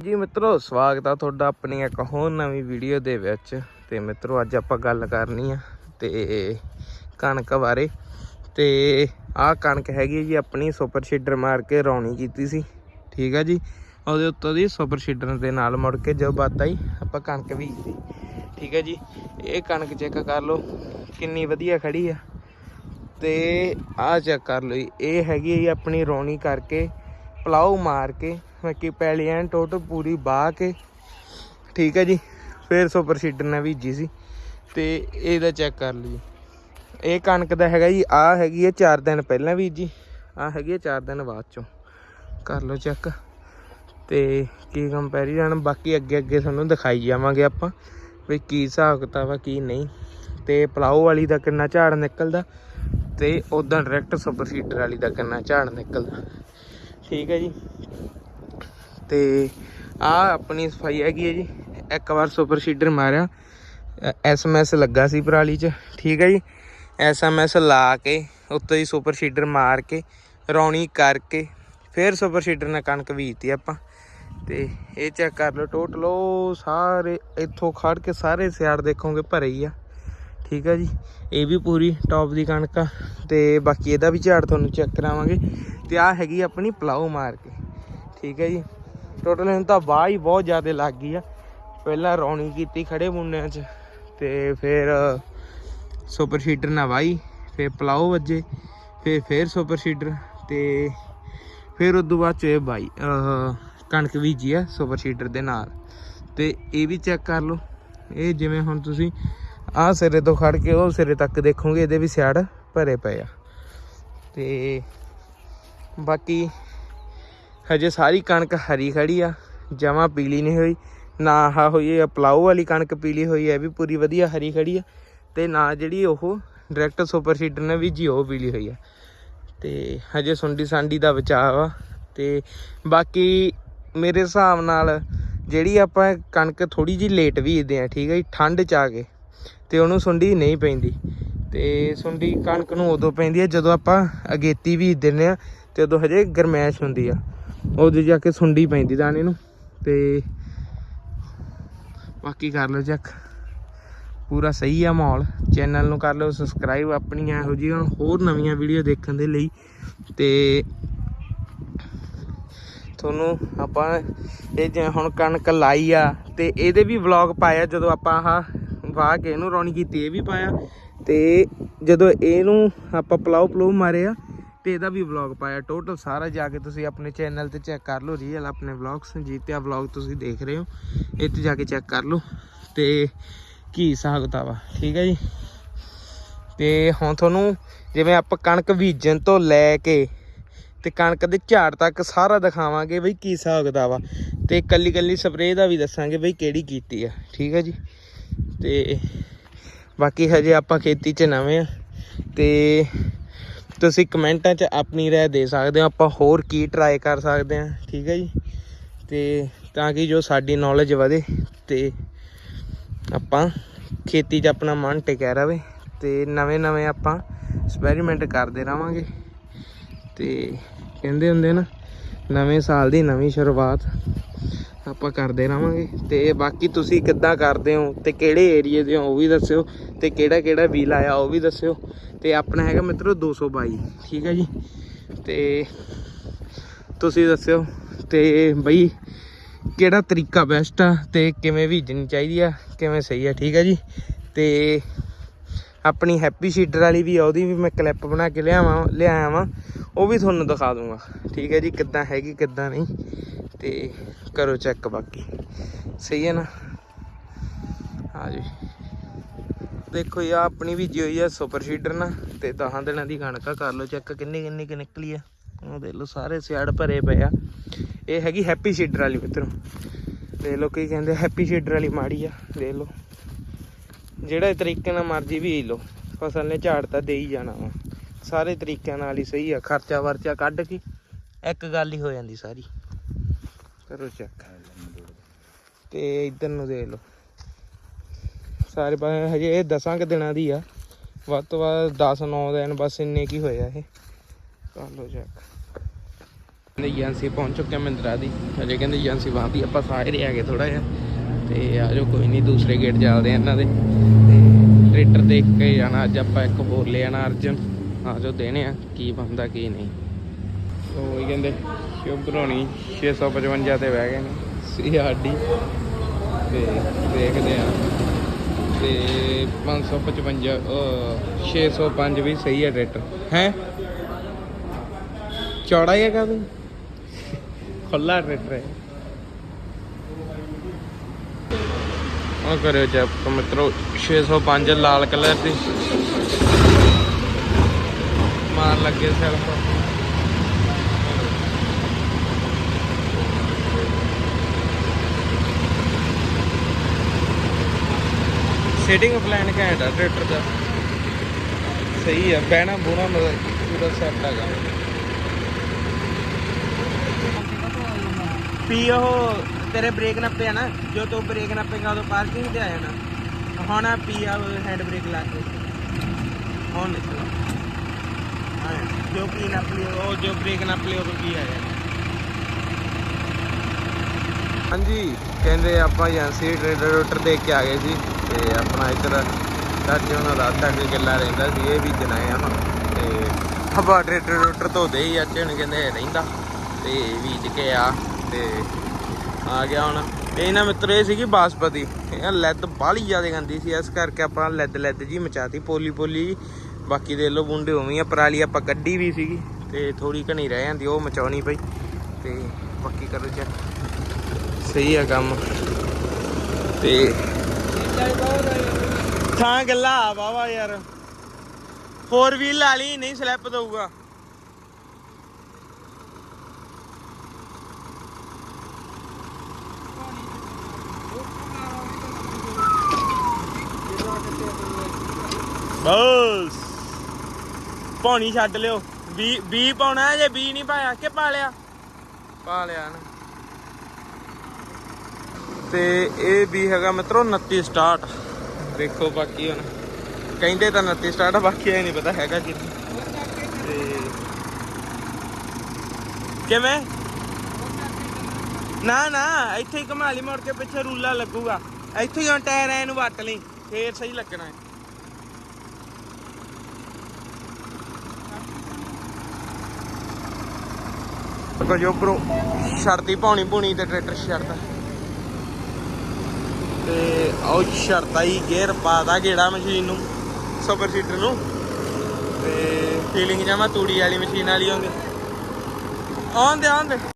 ਜੀ ਮਿੱਤਰੋ ਸਵਾਗਤ ਆ ਤੁਹਾਡਾ ਆਪਣੀ ਇੱਕ ਹੋਰ ਨਵੀਂ ਵੀਡੀਓ ਦੇ ਵਿੱਚ। ਤੇ ਮਿੱਤਰੋ ਅੱਜ ਆਪਾਂ ਗੱਲ ਕਰਨੀ ਆ ਤੇ ਕਣਕ ਬਾਰੇ। ਤੇ ਆਹ ਕਣਕ ਹੈਗੀ ਜੀ ਆਪਣੀ ਸੁਪਰ ਸ਼ੀਡਰ ਮਾਰ ਕੇ ਰੌਣੀ ਕੀਤੀ ਸੀ। ਠੀਕ ਆ ਜੀ? ਉਹਦੇ ਉੱਤੋਂ ਦੀ ਸੁਪਰ ਸ਼ੀਡਰ ਦੇ ਨਾਲ ਮੁੜ ਕੇ ਜੋ ਬਾਤ ਆਈ ਆਪਾਂ ਕਣਕ ਬੀਜਤੀ। ਠੀਕ ਹੈ ਜੀ? ਇਹ ਕਣਕ ਚੈੱਕ ਕਰ ਲਓ ਕਿੰਨੀ ਵਧੀਆ ਖੜੀ ਆ। ਤੇ ਆਹ ਚੈੱਕ ਕਰ ਲਓ ਜੀ, ਇਹ ਹੈਗੀ ਹੈ ਜੀ ਆਪਣੀ ਰੌਣੀ ਕਰਕੇ ਪਲਾਉ ਮਾਰ ਕੇ। ਬਾਕੀ ਪੈਲੀ ਐਨ ਟੋਟਲ ਪੂਰੀ ਬਾਹ ਕੇ। ਠੀਕ ਹੈ ਜੀ, ਫਿਰ ਸੁਪਰ ਸੀਡਰ ਨੇ ਬੀਜੀ ਸੀ। ਤੇ ਇਹਦਾ ਚੈੱਕ ਕਰ ਲਓ ਇਹ ਕਣਕ ਦਾ ਹੈਗਾ ਜੀ ਆ ਹੈਗੀ ਹੈ 4 ਦਿਨ ਪਹਿਲਾਂ ਬੀਜੀ ਆ ਹੈਗੀ ਹੈ 4 ਦਿਨ ਬਾਅਦ ਚੋਂ। ਕਰ ਲਓ ਚੈੱਕ। ਤੇ ਕੀ ਕੰਪੈਰੀਜ਼ਨ ਬਾਕੀ ਅੱਗੇ ਅੱਗੇ ਤੁਹਾਨੂੰ ਦਿਖਾਈ ਜਾਵਾਂਗੇ ਆਪਾਂ ਵੀ ਕੀ ਹਿਸਾਬ ਕਿਤਾਬ ਆ, ਕੀ ਨਹੀਂ। ਤੇ ਪਲਾਉ ਵਾਲੀ ਦਾ ਕਿੰਨਾ ਝਾੜ ਨਿਕਲਦਾ ਤੇ ਉਦਾਂ ਡਾਇਰੈਕਟ ਸੁਪਰ ਸੀਡਰ ਵਾਲੀ ਦਾ ਕਿੰਨਾ ਝਾੜ ਨਿਕਲਦਾ। ਠੀਕ ਹੈ ਜੀ। ਤੇ ਆ ਆਪਣੀ ਸਫ਼ਾਈ ਹੈਗੀ ਹੈ ਜੀ। ਇੱਕ ਵਾਰ ਸੁਪਰ ਸੀਡਰ ਮਾਰਿਆ। ਐਸਐਮਐਸ ਲੱਗਾ ਸੀ ਪਰਾਲੀ 'ਚ। ਠੀਕ ਹੈ ਜੀ। ਐਸਐਮਐਸ ਲਾ ਕੇ ਉੱਤੇ ਹੀ ਸੁਪਰ ਸੀਡਰ ਮਾਰ ਕੇ, ਰੌਣੀ ਕਰਕੇ ਫਿਰ ਸੁਪਰ ਸੀਡਰ ਨਾਲ ਕਣਕ ਬੀਜਤੀ ਆਪਾਂ। ਤੇ ਇਹ ਚੈੱਕ ਕਰ ਲਓ ਟੋਟਲ ਉਹ ਸਾਰੇ ਇੱਥੋਂ ਖੜ ਕੇ ਸਾਰੇ ਸਿਆੜ ਦੇਖੋਗੇ ਭਰੇ ਹੀ ਆ। ਠੀਕ ਆ ਜੀ। ਇਹ ਵੀ ਪੂਰੀ ਟੌਪ ਦੀ ਕਣਕ ਆ ਤੇ ਬਾਕੀ ਇਹਦਾ ਵੀ ਝਾੜ ਤੁਹਾਨੂੰ ਚੈੱਕ ਕਰਾਵਾਂਗੇ। ਤੇ ਆ ਹੈਗੀ ਆਪਣੀ ਪਲਾਉ ਮਾਰ ਕੇ। ਠੀਕ ਹੈ ਜੀ। ਟੋਟਲ ਹੁਣ ਤਾਂ ਵਾਹ ਹੀ ਬਹੁਤ ਜ਼ਿਆਦਾ ਲੱਗ ਗਈ ਆ। ਪਹਿਲਾਂ ਰੌਣੀ ਕੀਤੀ ਖੜੇ ਮੁੰਨਿਆਂ 'ਚ, ਤੇ ਫਿਰ, ਸੁਪਰ ਸ਼ੀਡਰ ਨਾਲ ਵਾਈ ਫਿਰ ਪਲਾਉ ਵੱਜੇ, ਫਿਰ ਫਿਰ ਸੁਪਰ ਸ਼ੀਡਰ, ਤੇ ਫਿਰ ਤੋਂ ਬਾਅਦ ਚ ਇਹ ਬਾਈ ਕਣਕ ਬੀਜੀ ਆ ਸੁਪਰ ਸ਼ੀਟਰ ਦੇ ਨਾਲ। ਤੇ ਇਹ ਵੀ ਚੈੱਕ ਕਰ ਲਓ, ਇਹ ਜਿਵੇਂ ਹੁਣ ਤੁਸੀਂ ਆਹ ਸਿਰੇ ਤੋਂ ਖੜ ਕੇ ਉਹ ਸਿਰੇ ਤੱਕ ਦੇਖੋਗੇ, ਇਹਦੇ ਵੀ ਸਿਆੜ ਭਰੇ ਪਏ ਆ। ਤੇ ਬਾਕੀ ਹਜੇ ਸਾਰੀ ਕਣਕ ਹਰੀ ਖੜੀ ਆ ਜਮਾ ਪੀਲੀ ਨਹੀਂ ਹੋਈ, ਨਾ ਆਹ ਹੋਈ ਆ ਪਲਾਉ ਵਾਲੀ ਕਣਕ ਪੀਲੀ ਹੋਈ ਹੈ ਇਹ ਵੀ ਪੂਰੀ ਵਧੀਆ ਹਰੀ ਖੜੀ ਆ ਤੇ ਨਾ ਜਿਹੜੀ ਉਹ ਡਾਇਰੈਕਟ ਸੁਪਰ ਸੀਡਰ ਨੇ ਵੀ ਜੀ ਉਹ ਪੀਲੀ ਹੋਈ ਆ। ਤੇ ਹਜੇ ਸੁੰਡੀ ਸਾਂਡੀ ਦਾ ਬਚਾਅ ਆ ਤੇ ਬਾਕੀ ਮੇਰੇ ਹਿਸਾਬ ਨਾਲ ਜਿਹੜੀ ਆਪਾਂ ਕਣਕ ਥੋੜੀ ਜੀ ਲੇਟ ਬੀਜਦੇ ਆ, ਠੀਕ ਹੈ ਜੀ, ਠੰਡ ਚ ਆ ਕੇ, ਤੇ ਉਹਨੂੰ ਸੁੰਡੀ ਨਹੀਂ ਪੈਂਦੀ। ਤੇ ਸੁੰਡੀ ਕਣਕ ਨੂੰ ਉਦੋਂ ਪੈਂਦੀ ਹੈ ਜਦੋਂ ਆਪਾਂ ਅਗੇਤੀ ਬੀਜ ਦਿੰਦੇ ਆ, ਤੇ ਉਦੋਂ ਹਜੇ ਗਰਮੈਸ਼ ਹੁੰਦੀ ਆ। ਉਦੋਂ ਜਾ ਕੇ ਸੁੰਡੀ ਪੈਂਦੀ ਦਾਣੇ ਨੂੰ ਤੇ ਬਾਕੀ ਕਰ ਲਓ ਚੈੱਕ ਪੂਰਾ ਸਹੀ ਆ ਮਾਹੌਲ। ਚੈਨਲ ਨੂੰ ਕਰ ਲਓ ਸਬਸਕ੍ਰਾਈਬ ਆਪਣੀਆਂ ਇਹੋ ਜਿਹੀਆਂ ਹੋਰ ਨਵੀਆਂ ਵੀਡੀਓ ਦੇਖਣ ਦੇ ਲਈ। ਤੇ ਤੁਹਾਨੂੰ ਆਪਾਂ ਇਹ ਜਿਵੇਂ ਹੁਣ ਕਣਕ ਲਾਈ ਆ ਤੇ ਇਹਦੇ ਵੀ ਵਲੌਗ ਪਾਇਆ ਜਦੋਂ ਆਪਾਂ ਆਹ ਵਾਹ ਕੇ ਇਹਨੂੰ ਰੌਣੀ ਕੀਤੀ, ਇਹ ਵੀ ਪਾਇਆ। ਤੇ ਜਦੋਂ ਇਹਨੂੰ ਆਪਾਂ ਪਲਾਉ ਪਲੂ ਮਾਰਿਆ ਤੇ ਇਹਦਾ ਵੀ ਵਲੌਗ ਪਾਇਆ। ਟੋਟਲ ਸਾਰਾ ਜਾ ਕੇ ਤੁਸੀਂ ਆਪਣੇ ਚੈਨਲ ਤੇ ਚੈੱਕ ਕਰ ਲਓ ਰੀਅਲ ਆਪਣੇ ਵਲੌਗਸ ਜੀਤਿਆ ਵਲੌਗ ਤੁਸੀਂ ਦੇਖ ਰਹੇ ਹੋ। ਇੱਥੇ ਜਾ ਕੇ ਚੈੱਕ ਕਰ ਲਓ। ਤੇ ਕੀ ਹਿਸਾਬ ਕਿਤਾਬ ਠੀਕ ਹੈ ਜੀ? ਤੇ ਹੁਣ ਤੁਹਾਨੂੰ ਜਿਵੇਂ ਆਪਾਂ ਕਣਕ ਬੀਜਣ ਤੋਂ ਲੈ ਕੇ ਤੇ ਕਣਕ ਦੇ ਝਾੜ ਤੱਕ ਸਾਰਾ ਦਿਖਾਵਾਂਗੇ ਬਈ ਕੀ ਹਿਸਾਬ ਕਿਤਾਬ ਆ। ਤੇ ਕੱਲੀ ਕੱਲੀ ਸਪਰੇਅ ਦਾ ਵੀ ਦੱਸਾਂਗੇ ਬਈ ਕਿਹੜੀ ਕੀਤੀ ਆ। ਠੀਕ ਹੈ ਜੀ? ਤੇ ਬਾਕੀ ਹਜੇ ਆਪਾਂ ਖੇਤੀ 'ਚ ਨਵੇਂ ਆ। ਤੇ ਤੁਸੀਂ ਕਮੈਂਟਾਂ 'ਚ ਆਪਣੀ ਰਾਏ ਦੇ ਸਕਦੇ ਹੋ, ਆਪਾਂ ਹੋਰ ਕੀ ਟਰਾਈ ਕਰ ਸਕਦੇ ਹਾਂ, ਠੀਕ ਹੈ ਜੀ? ਤੇ ਤਾਂ ਕਿ ਜੋ ਸਾਡੀ ਨੌਲੇਜ ਵਧੇ ਤੇ ਆਪਾਂ ਖੇਤੀ 'ਚ ਆਪਣਾ ਮਨ ਟਿਕਿਆ ਰਵੇ ਤੇ ਨਵੇਂ ਨਵੇਂ ਆਪਾਂ ਐਕਸਪੈਰੀਮੈਂਟ ਕਰਦੇ ਰਵਾਂਗੇ। ਤੇ ਕਹਿੰਦੇ ਹੁੰਦੇ ਨਾ, ਨਵੇਂ ਸਾਲ ਦੀ ਨਵੀਂ ਸ਼ੁਰੂਆਤ। ਆਪਾਂ ਕਰਦੇ ਰਵਾਂਗੇ ਤੇ ਬਾਕੀ ਤੁਸੀਂ ਕਿੱਦਾਂ ਕਰਦੇ ਹੋ ਤੇ ਕਿਹੜੇ ਏਰੀਏ ਦੇ ਹੋ ਉਹ ਵੀ ਦੱਸਿਓ। ਤੇ ਕਿਹੜਾ ਕਿਹੜਾ ਵੀਲ ਆਇਆ ਉਹ ਵੀ ਦੱਸਿਓ। ਤੇ ਆਪਣਾ ਹੈਗਾ ਮਿੱਤਰੋ 222 ਠੀਕ ਹੈ ਜੀ। ਤੇ ਤੁਸੀਂ ਦੱਸਿਓ, ਤੇ ਬਈ ਕਿਹੜਾ ਤਰੀਕਾ ਬੈਸਟ ਆ ਤੇ ਕਿਵੇਂ ਬੀਜਣੀ ਚਾਹੀਦੀ ਆ, ਕਿਵੇਂ ਸਹੀ ਆ, ਠੀਕ ਹੈ ਜੀ। ਤੇ ਆਪਣੀ ਹੈਪੀ ਸ਼ੀਡਰ ਵਾਲੀ ਵੀ ਆ, ਉਹਦੀ ਵੀ ਮੈਂ ਕਲਿੱਪ ਬਣਾ ਕੇ ਲਿਆਵਾਂ, ਲਿਆਇਆ ਵਾਂ। ਉਹ ਵੀ ਤੁਹਾਨੂੰ ਦਿਖਾ ਦੂੰਗਾ। ਠੀਕ ਹੈ ਜੀ, ਕਿੱਦਾਂ ਹੈਗੀ, ਕਿੱਦਾਂ ਨਹੀਂ। ਤੇ ਕਰੋ ਚੈੱਕ ਬਾਕੀ। ਸਹੀ ਹੈ ਨਾ? ਹਾਂ ਜੀ। ਦੇਖੋ ਇਹ ਆਪਣੀ ਵੀ ਹੋਈ ਆ ਸੁਪਰ ਸ਼ੀਡਰ ਨਾ, ਤੇ 10 ਦਿਨਾਂ ਦੀ ਕਣਕ ਆ। ਕਰ ਲਓ ਚੈੱਕ ਕਿੰਨੀ ਕਿੰਨੀ ਕਿ ਨਿਕਲੀ ਆ। ਉਹ ਦੇਖ ਲਓ, ਸਾਰੇ ਸਿਆੜ ਭਰੇ ਪਏ ਆ। ਇਹ ਹੈਗੀ ਹੈਪੀ ਸ਼ੀਡਰ ਵਾਲੀ ਮਿੱਤਰੋ। ਦੇਖ ਲਓ ਕੀ ਕਹਿੰਦੇ ਹੈਪੀ ਸ਼ੀਡਰ ਵਾਲੀ ਮਾੜੀ ਆ। ਦੇਖ ਲਓ। ਜਿਹੜੇ ਤਰੀਕੇ ਨਾਲ ਮਰਜ਼ੀ ਬੀਜ ਲਓ। ਫਸਲ ਨੇ ਝਾੜ ਤਾਂ ਦੇ ਹੀ ਜਾਣਾ ਵਾ। ਸਾਰੇ ਤਰੀਕਿਆਂ ਨਾਲ ਹੀ ਸਹੀ ਆ, ਖਰਚਾ ਵਰਚਾ ਕੱਢ ਕੇ ਇੱਕ ਗੱਲ ਹੀ ਹੋ ਜਾਂਦੀ ਸਾਰੀ। ਕਰੋ ਚੈੱਕ ਤੇ ਇਧਰ ਨੂੰ ਦੇਖ ਲਓ। ਸਾਰੇ ਪਾਸੇ ਹਜੇ ਇਹ ਦਸਾਂ ਕੁ ਦਿਨਾਂ ਦੀ ਆ। ਵੱਧ ਤੋਂ ਵੱਧ 10 9 ਦਿਨ ਬਸ ਇੰਨੇ ਕੀ ਹੋਇਆ ਇਹ। ਕਰ ਲਓ ਚੈੱਕ ਕਹਿੰਦੇ ਏਜੰਸੀ ਪਹੁੰਚ ਚੁੱਕੇ ਹਾਂ ਮਹਿੰਦਰਾ ਦੀ। ਹਜੇ ਕਹਿੰਦੇ ਏਜੰਸੀ ਵਾਂਦੀ ਆਪਾਂ ਸਾਰੇ ਆ ਗਏ ਥੋੜਾ ਜਿਹਾ। ਤੇ ਆ ਜਾਓ, ਕੋਈ ਨਹੀਂ, ਦੂਸਰੇ ਗੇਟ ਚੱਲਦੇ ਆ ਇਹਨਾਂ ਦੇ। ਤੇ ਟਰੈਕਟਰ ਦੇਖ ਕੇ ਜਾਣਾ, ਅੱਜ ਆਪਾਂ ਇੱਕ ਹੋਰ ਲੈ ਆਣਾ ਅਰਜਨ। ਆ ਜਾਓ ਦੇਣੇ ਆ ਕੀ ਬੰਦਾ ਕੀ ਨਹੀਂ। ਉਹ ਹੀ ਕਹਿੰਦੇ ਸ਼ੁਭ ਬਣਾਉਣੀ 655 ਤੇ ਬਹਿ ਗਏ ਨੇ। ਸੀਆਰਡੀ ਤੇ ਦੇਖਦੇ ਆ। ਤੇ 555 ਅਹ 605 ਵੀ ਸਹੀ ਹੈ ਟਰੈਕਟਰ। ਹੈ? ਚੌੜਾ ਹੀ ਹੈਗਾ ਵੀ ਖੁੱਲਾ ਟਰੈਕਟਰ ਹੈ। ਉਹ ਕਰਿਓ ਚੈੱਕ ਮਿੱਤਰੋ 605 ਲਾਲ ਕਲਰ ਦੀ। ਮਾਰ ਲੱਗੇ ਸੈਲਫ ਸੈਟਿੰਗ ਪਲਾਨ ਘੈਂਟ ਆ ਟਰੈਕਟਰ ਦਾ। ਸਹੀ ਆ, ਬਹਿਣਾ ਬੋਣਾ ਪੂਰਾ ਸੈੱਟ ਹੈਗਾ ਪੀ ਉਹ ਤੇਰੇ ਬ੍ਰੇਕ ਨੱਪੇ ਆ ਨਾ, ਜੋ ਤੂੰ ਬ੍ਰੇਕ ਨੱਪੇਗਾ ਉਦੋਂ ਪਾਰਕਿੰਗ ਤੇ ਆ ਜਾਣਾ। ਹੁਣ ਆ ਪੀ ਆ ਹੈਂਡ ਬ੍ਰੇਕ ਲਾ ਕੇ। ਹੁਣ ਨਿਕਲ ਜੋ ਪੀ ਨੱਪ ਲਈ ਉਹ ਜੋ ਬ੍ਰੇਕ ਨੱਪ ਉਦੋਂ ਹਾਂਜੀ ਕਹਿੰਦੇ ਆਪਾਂ ਏਜੰਸੀ ਟਰੇਡਰ ਰੋਟਰ ਦੇਖ ਕੇ ਆ ਗਏ ਸੀ ਤੇ ਆਪਣਾ ਇੱਧਰ ਚਾਚੇ ਉਹਨਾਂ ਦਾ ਅੱਧਾ ਕਿ ਕਿੱਲਾ ਰਹਿੰਦਾ ਸੀ ਇਹ ਵੀ ਜਨਾਏ ਆ ਹੁਣ ਤੇ ਆਪਾਂ ਟਰੇਡਰ ਰੋਟਰ ਧੋਦੇ ਹੀ ਚਾਚੇ ਹੁਣ ਕਹਿੰਦੇ ਰਹਿੰਦਾ ਤੇ ਬੀਜ ਕੇ ਆ ਤੇ ਆ ਗਿਆ ਹੁਣ ਇਹ ਨਾ ਮਿੱਤਰ ਇਹ ਸੀਗੀ ਬਾਸਪਤੀ ਇਹ ਲੈਦ ਬਾਹਲੀ ਜ਼ਿਆਦਾ ਗੰਦੀ ਸੀ ਇਸ ਕਰਕੇ ਆਪਾਂ ਲੈਦ ਲੈਦ ਜੀ ਮਚਾਤੀ ਪੋਲੀ ਪੋਲੀ। ਬਾਕੀ ਦੇ ਲੋ ਬੁੰਡੇ ਉਵੇਂ ਆ, ਪਰਾਲੀ ਆਪਾਂ ਕੱਢੀ ਵੀ ਸੀਗੀ ਤੇ ਥੋੜੀ ਘਣੀ ਰਹਿ ਜਾਂਦੀ, ਉਹ ਮਚਾਉਣੀ ਪਈ ਤੇ ਬਾਕੀ ਕਰੋ ਚੈੱਕ ਸਹੀ ਆ ਕੰਮ। ਤੇ ਥਾਂ ਗੱਲਾ ਆ ਵਾਵਾ ਯਾਰ। ਫੋਰ ਵੀਲ ਲਾ ਲਈ, ਨਹੀਂ ਸਲਿੱਪ ਦਊਗਾ। ਬਸ। ਪਾਣੀ ਛੱਡ ਲਿਓ। ਬੀ ਬੀ ਪਾਉਣਾ ਹੈ ਜੇ ਬੀ ਨਹੀਂ ਪਾਇਆ ਕਿ ਪਾ ਲਿਆ? ਪਾ ਲਿਆ ਨਾ। ਤੇ ਇਹ ਵੀ ਹੈਗਾ ਮਿੱਤਰੋ 29 ਸਟਾਰਟ। ਦੇਖੋ ਬਾਕੀ ਹੁਣ। ਕਹਿੰਦੇ ਤਾਂ 29 ਸਟਾਰਟ ਆ ਬਾਕੀ ਇਹ ਨਹੀਂ ਪਤਾ ਹੈਗਾ ਕਿ ਕਿਵੇਂ? ਨਾ ਨਾ ਇੱਥੇ ਹੀ ਘੁਮਾ ਲਈ ਮੁੜ ਕੇ ਪਿੱਛੇ ਰੂਲਾ ਲੱਗੂਗਾ। ਇੱਥੇ ਹੀ ਹੁਣ ਟਾਇਰ ਐ ਨੂੰ ਵੱਟ ਲਈ ਫੇਰ ਸਹੀ ਲੱਗਣਾ ਹੈ। ਕੋ ਜੋ ਬਰੋ ਛੜਦੀ ਪਾਉਣੀ ਪੂਣੀ ਤੇ ਟਰੈਕਟਰ ਛੜਦਾ ਤੇ ਉਹ ਛੜਦਾ ਹੀ ਗੇਅਰ ਪਾਦਾ ਗੇੜਾ ਮਸ਼ੀਨ ਨੂੰ ਸੁਪਰ ਸੀਟਰ ਨੂੰ। ਤੇ ਫੀਲਿੰਗ ਜਮਾ ਤੂੜੀ ਵਾਲੀ ਮਸ਼ੀਨ ਵਾਲੀ ਆਉਂਦੀ। ਆਉਂਦੇ ਆਉਂਦੇ।